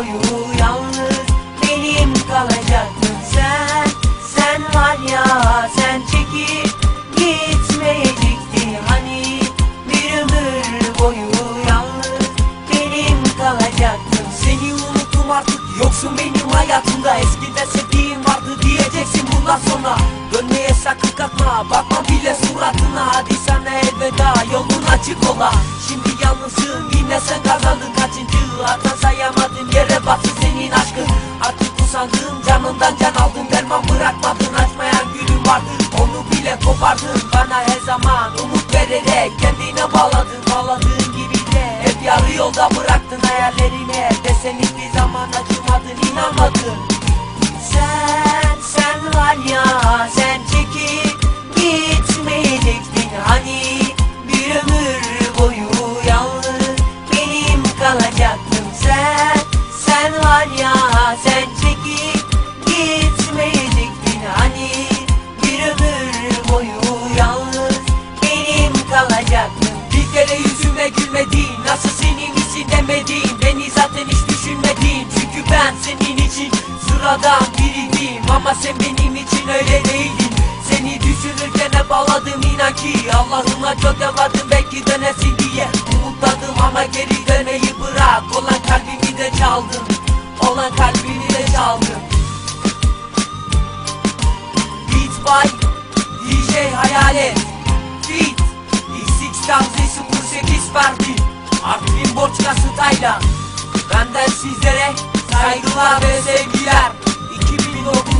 boyu yalnız benim kalacaktın sen Sen var ya sen çekip gitmeyecektin hani Bir ömür boyu yalnız benim kalacaktın Seni unuttum artık yoksun benim hayatımda. Eskiden sevdiğim vardı diyeceksin bundan sonra. Dönmeye sakın kalkma bakma bile suratına. Hadi sana elveda yolun açık ola. Şimdi yalnızsın yine sen kazandın battı senin aşkın Artık usandın canından can aldın. Derman bırakmadın açmayan gülüm vardı. Onu bile kopardın. Bana her zaman Umut vererek kendine bağladın. Bağladığın gibi de hep yarı yolda bıraktın hayallerine. Desen hiçbir zaman acımadın inanmadın yüzüme gülmedin nasıl senin için demedin Beni zaten hiç düşünmedin çünkü ben senin için sıradan biriydim Ama sen benim için öyle değildin. Seni düşünürken hep ağladım inan ki. Allah'ıma çok yalvardım belki dönesin diye. Umutladım ama geri dönmeyi bırak. Olan kalbimi de çaldın. Olan kalbimi de çaldın. Beat by DJ Hayalet Parti. Artvin Boçkası Taylan Benden sizlere saygılar ve sevgiler. 2009